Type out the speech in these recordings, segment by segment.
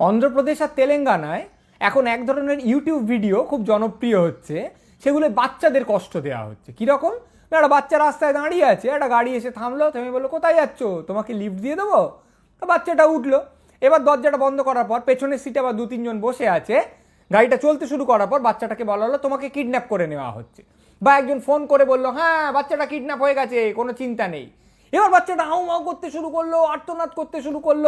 অন্ধ্রপ্রদেশ আর তেলেঙ্গানায় এখন এক ধরনের ইউটিউব ভিডিও খুব জনপ্রিয় হচ্ছে, সেগুলো বাচ্চাদের কষ্ট দেওয়া হচ্ছে। কীরকম? না, একটা বাচ্চা রাস্তায় দাঁড়িয়ে আছে, একটা গাড়ি এসে থামলো থেমে বলল, কোথায় যাচ্ছ? তোমাকে লিফট দিয়ে দেবো? তো বাচ্চাটা উঠল। এবার দরজাটা বন্ধ করার পর পেছনের সিটে আবার দু তিনজন বসে আছে। গাড়িটা চলতে শুরু করার পর বাচ্চাটাকে বলা হলো, তোমাকে কিডন্যাপ করে নেওয়া হচ্ছে। বা একজন ফোন করে বলল হ্যাঁ বাচ্চাটা কিডন্যাপ হয়ে গেছে, কোনো চিন্তা নেই। এবার বাচ্চাটা হাউ মাউ করতে শুরু করল, আর্তনাদ করতে শুরু করল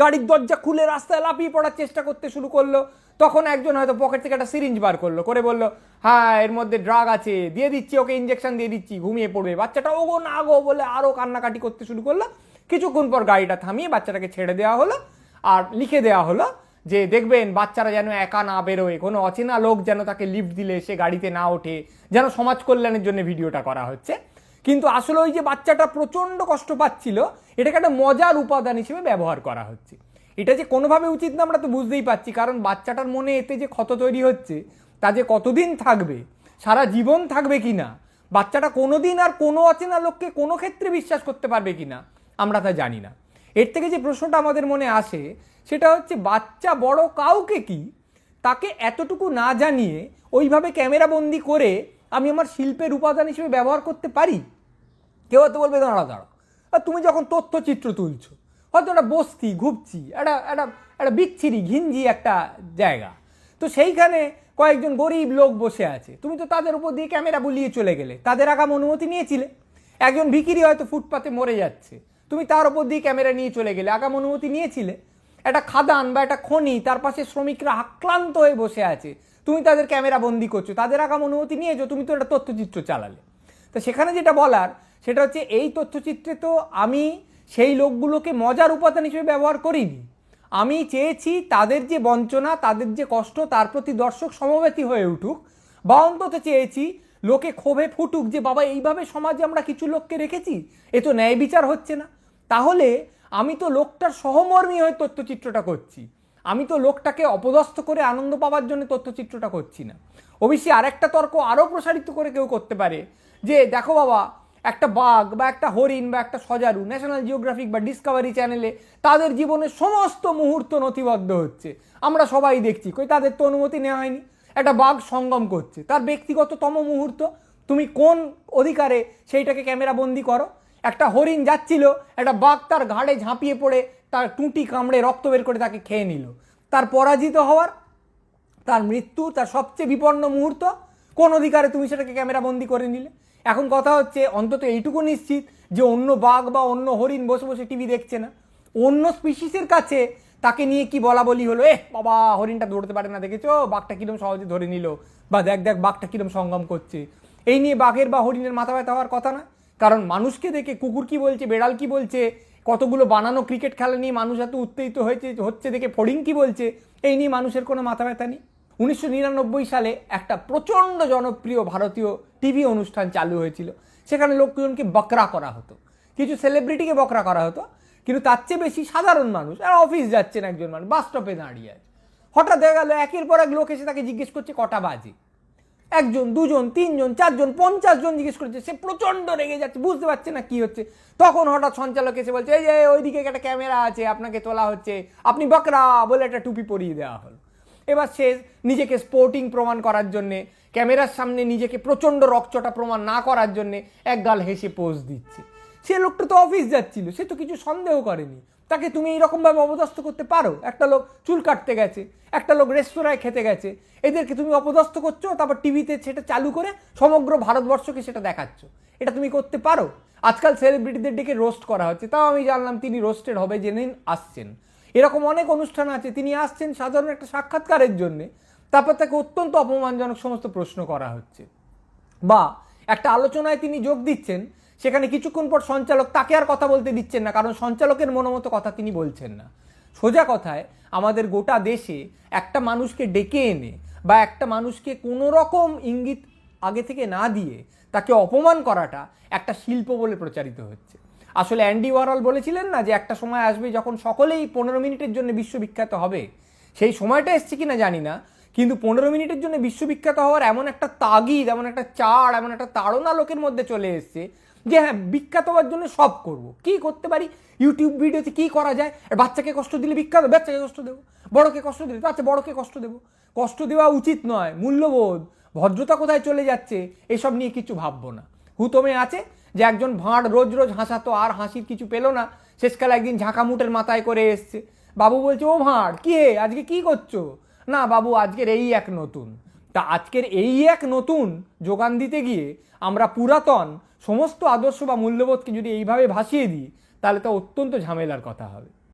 গাড়ির দরজা খুলে রাস্তায় লাফিয়ে পড়ার চেষ্টা করতে শুরু করল। তখন একজন হয়তো পকেট থেকে একটা সিরিঞ্জ বার করল, করে বলল হ্যাঁ এর মধ্যে ড্রাগ আছে, দিয়ে দিচ্ছি ওকে ইঞ্জেকশন দিয়ে দিচ্ছি, ঘুমিয়ে পড়বে। বাচ্চাটা, ওগো না গো, বলে আরও কান্নাকাটি করতে শুরু করল। কিছুক্ষণ পর গাড়িটা থামিয়ে বাচ্চাটাকে ছেড়ে দেওয়া হলো আর লিখে দেওয়া হলো যে, দেখবেন, বাচ্চারা যেন একা না বেরোয়, কোনো অচেনা লোক যেন তাকে লিফট দিলে সে গাড়িতে না ওঠে, যেন সমাজ কল্যাণের জন্য ভিডিওটা করা হচ্ছে। কিন্তু আসলে ওই যে বাচ্চাটা প্রচণ্ড কষ্ট পাচ্ছিল, এটাকে একটা মজার উপাদান হিসেবে ব্যবহার করা হচ্ছে। এটা যে কোনোভাবে উচিত না আমরা তো বুঝতেই পারছি, কারণ বাচ্চাটার মনে এতে যে ক্ষত তৈরি হচ্ছে, তা যে কতদিন থাকবে, সারা জীবন থাকবে কি না, বাচ্চাটা কোনোদিন আর কোনো অচেনা লোককে কোনো ক্ষেত্রে বিশ্বাস করতে পারবে কি না, আমরা তা জানি না। এর থেকে যে প্রশ্নটা আমাদের মনে আসে, সেটা হচ্ছে বাচ্চা বড় কাউকে কি, তাকে এতটুকু না জানিয়ে ওইভাবে ক্যামেরা বন্দি করে আমি আমার শিল্পের উপাদান হিসেবে ব্যবহার করতে পারি? কেউ হয়তো বলবে, দাঁড়া দাঁড়া। আর তুমি যখন তথ্যচিত্র তুলছো, হয়তো একটা বস্তি ঘুপছি একটা একটা একটা বিচ্ছিরি, ঘিঞ্জি একটা জায়গা। তো সেইখানে কয়েকজন গরিব লোক বসে আছে। তুমি তো তাদের উপর দিয়ে ক্যামেরা বুলিয়ে চলে গেলে। তাদের আগাম অনুমতি নিয়েছিলে। একজন ভিকিরি হয়তো ফুটপাতে মরে যাচ্ছে। তুমি তার উপর দিয়ে ক্যামেরা নিয়ে চলে গেলে। আগাম অনুমতি নিয়েছিলে। একটা খাদান বা একটা খনি, তার পাশে শ্রমিকরা আক্রান্ত হয়ে বসে আছে। তুমি তাদের ক্যামেরা বন্দি করছ, তাদের আগাম অনুমতি নিয়েছো, তুমি তো একটা তথ্যচিত্র চালালে। তো সেখানে যেটা বলার, সেটা হচ্ছে এই তথ্যচিত্রে তো আমি সেই লোকগুলোকে মজার উপাদান হিসেবে ব্যবহার করিনি। আমি চেয়েছি তাদের যে বঞ্চনা, তাদের যে কষ্ট, তার প্রতি দর্শক সমবেতী হয়ে উঠুক, বা অন্তত চেয়েছি লোকে ক্ষোভে ফুটুক যে, বাবা, এইভাবে সমাজে আমরা কিছু লোককে রেখেছি? এ তো ন্যায় বিচার হচ্ছে না। তাহলে আমি তো লোকটার সহমর্মী হয়ে তথ্যচিত্রটা করছি। আমি তো লোকটাকে অপদস্থ করে আনন্দ পাওয়ার জন্য তথ্যচিত্রটা করছি না। অবশ্যই আরেকটা তর্ক আরও প্রসারিত করে কেউ করতে পারে যে, দেখো বাবা, একটা বাঘ বা একটা হরিণ বা একটা সজারু ন্যাশনাল জিওগ্রাফিক বা ডিসকভারি চ্যানেলে তাদের জীবনের সমস্ত মুহূর্ত নথিবদ্ধ হচ্ছে। আমরা সবাই দেখছি, কই তাদের তো অনুমতি নেওয়া হয়নি। একটা বাঘ সঙ্গম করছে। তার ব্যক্তিগততম মুহূর্ত, তুমি কোন অধিকারে সেইটাকে ক্যামেরা বন্দি করো? একটা হরিণ যাচ্ছিল, একটা বাঘ তার ঘাড়ে ঝাঁপিয়ে পড়ে, তার টুঁটি কামড়ে রক্ত বের করে তাকে খেয়ে নিল। তার পরাজিত হওয়ার, তার মৃত্যু, তার সবচেয়ে বিপন্ন মুহূর্ত, কোন অধিকারে তুমি সেটাকে ক্যামেরা বন্দি করে নিলে? এখন কথা হচ্ছে, অন্তত এইটুকু নিশ্চিত যে অন্য বাঘ বা অন্য হরিণ বসে বসে টিভি দেখছে না। অন্য স্পিসিসের কাছে তাকে নিয়ে কি বলা বলি হলো? এ বাবা, হরিণটা দৌড়তে পারে না, দেখেছ? বাঘটা কিরম সহজে ধরে নিল। বা দেখ দেখ, বাঘটা কিরম সঙ্গম করছে। এই নিয়ে বাঘের বা হরিণের মাথা ব্যথা হওয়ার কথা না। কারণ মানুষকে দেখে, কুকুর কি বলছে, বেড়াল কি বলছে, কতগুলো বানানো ক্রিকেট খেলা নিয়ে মানুষ এত উত্তেজিত হয়েছে, হচ্ছে দেখে ফড়িং কি বলছে, এই নিয়ে মানুষের কোনো মাথা ব্যথা নেই। উনিশশো নিরানব্বই সালে একটা প্রচণ্ড জনপ্রিয় ভারতীয় টিভি অনুষ্ঠান চালু হয়েছিল। সেখানে লোকজনকে বকরা করা হতো। কিছু সেলিব্রিটিকে বকরা করা হতো, কিন্তু তার চেয়ে বেশি সাধারণ মানুষ, আর অফিস যাচ্ছেন একজন মানুষ, বাস স্টপে দাঁড়িয়ে আছে। হঠাৎ দেখা গেল, একের পর এক লোক এসে তাকে জিজ্ঞেস করছে, কটা বাজে? একজন, দুজন, তিনজন, চারজন, পঞ্চাশ জন জিজ্ঞেস করছে, সে প্রচণ্ড রেগে যাচ্ছে, বুঝতে পারছে না কি হচ্ছে। তখন হঠাৎ সঞ্চালক এসে বলছে, এই যে, ওইদিকে একটা ক্যামেরা আছে, আপনাকে তোলা হচ্ছে, আপনি বকরা বলে একটা টুপি পরিয়ে দেওয়া হলো। এবার সে নিজেকে স্পোর্টিং প্রমাণ করার জন্যে, ক্যামেরার সামনে নিজেকে প্রচণ্ড রকচটা প্রমাণ না করার জন্যে এক গাল হেসে পোজ দিচ্ছে। সে লোকটা তো অফিস যাচ্ছিল, সে তো কিছু সন্দেহ করেনি। তাকে তুমি এইরকমভাবে অপদস্থ করতে পারো। একটা লোক চুল কাটতে গেছে, একটা লোক রেস্তোরাঁয় খেতে গেছে, এদেরকে তুমি অপদস্থ করছ, তারপর টিভিতে সেটা চালু করে সমগ্র ভারতবর্ষকে সেটা দেখাচ্ছ। এটা তুমি করতে পারো। আজকাল সেলিব্রিটিদের ডেকে রোস্ট করা হচ্ছে। তাও আমি জানলাম তিনি রোস্টেড হবে, জেনে আসছেন। এরকম অনেক অনুষ্ঠান আছে, তিনি আসছেন সাধারণ একটা সাক্ষাৎকারের জন্যে। তারপর তাকে অত্যন্ত অপমানজনক সমস্ত প্রশ্ন করা হচ্ছে। বা একটা আলোচনায় তিনি যোগ দিচ্ছেন সেখানে কিছুক্ষণ পর সঞ্চালক তাকে আর কথা বলতে দিচ্ছেন না, কারণ সঞ্চালকের মনোমতো কথা তিনি বলছেন না। সোজা কথায়, আমাদের গোটা দেশে একটা মানুষকে ডেকে এনে বা একটা মানুষকে কোনো রকম ইঙ্গিত আগে থেকে না দিয়ে তাকে অপমান করাটা একটা শিল্প বলে প্রচারিত হচ্ছে। আসলে অ্যান্ডি ওয়ারল বলেছিলেন না যে একটা সময় আসবে যখন সকলেই পনেরো মিনিটের জন্য বিশ্ববিখ্যাত হবে? সেই সময়টা এসছে কিনা জানি না, কিন্তু পনেরো মিনিটের জন্য বিশ্ববিখ্যাত হওয়ার এমন একটা তাগিদ, এমন একটা চাড়, এমন একটা তাড়না লোকের মধ্যে চলে এসছে যে হ্যাঁ বিখ্যাত হওয়ার জন্য সব করব। কি করতে পারি? ইউটিউব ভিডিওতে কি করা যায়? আর বাচ্চাকে কষ্ট দিলে বিখ্যাত? বাচ্চাকে কষ্ট দেবো। বড়কে কষ্ট দিলে আচ্ছা বড়কে কষ্ট দেবো। কষ্ট দেওয়া উচিত নয়, মূল্যবোধ। ভদ্রতা কোথায় চলে যাচ্ছে, এসব নিয়ে কিছু ভাববো না। হুতমে আছে যে একজন ভাঁড় রোজ রোজ হাসাতো, আর হাসির কিছু পেল না। শেষকালে একদিন ঝাঁকা মুটের মাথায় করে এসছে। বাবু বলছে, ও ভাঁড়, কি আজকে কি করছ? না বাবু, আজকের এই এক নতুন। তা আজকের এই এক নতুন যোগান দিতে গিয়ে আমরা পুরাতন সমস্ত আদর্শ বা মূল্যবোধকে যদি এইভাবে ভাসিয়ে দিই, তাহলে তা অত্যন্ত ঝামেলার কথা হবে।